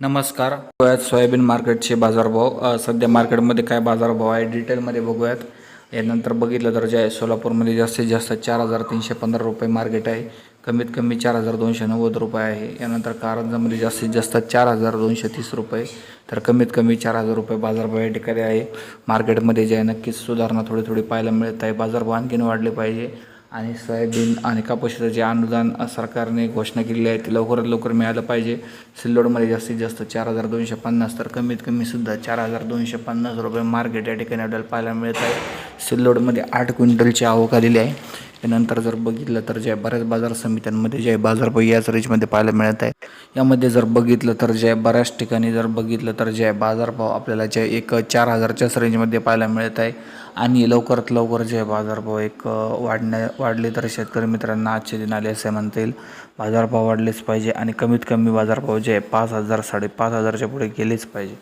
नमस्कार. बघूयात सोयाबीन मार्केटचे बाजारभाव. सध्या मार्केटमध्ये काय बाजारभाव आहे डिटेलमध्ये बघूयात. यानंतर बघितलं तर जे आहे सोलापूरमध्ये जास्तीत जास्त चार हजार तीनशे पंधरा रुपये मार्केट आहे. कमीत कमी चार हजार दोनशे नव्वद रुपये आहे. यानंतर कारंजामध्ये जास्तीत जास्त चार हजार दोनशे तीस रुपये. तर कमीत कमी चार हजार रुपये बाजारभाव या ठिकाणी आहे. मार्केटमध्ये जे आहे नक्कीच सुधारणा थोडी थोडी पाहायला मिळत आहे. बाजारभाव आणखीन वाढले पाहिजे. आणि सोयाबीन आणि कापूसाचं जे अनुदान सरकारने घोषणा केलेली आहे ते लवकरात लवकर मिळालं पाहिजे. सिल्लोडमध्ये जास्तीत जास्त चार हजार दोनशे पन्नास तर कमीत कमी सुद्धा चार हजार दोनशे पन्नास रुपये मार्केट या ठिकाणी आपल्याला पाहायला मिळत आहे. सिल्लोडमध्ये आठ क्विंटलची आवक आलेली आहे. त्यानंतर जर बघितलं तर जे बऱ्याच बाजार समित्यांमध्ये जे आहे बाजारभाव याच रेंजमध्ये पाहायला मिळत आहे यामध्ये जर बघितलं तर जे बऱ्याच ठिकाणी जर बघितलं तर जे बाजारभाव आपल्याला जे एक चार हजारच्याच रेंजमध्ये पाहायला मिळत आहे. आणि लवकरात लवकर जे बाजारभाव एक वाढण्या वाढले तर शेतकरी मित्रांना आजचे दिन आले असे म्हणता येईल बाजारभाव वाढलेच पाहिजे आणि कमीत कमी बाजारभाव जे आहे पाच हजार साडेपाच हजारच्या पुढे गेलेच पाहिजे.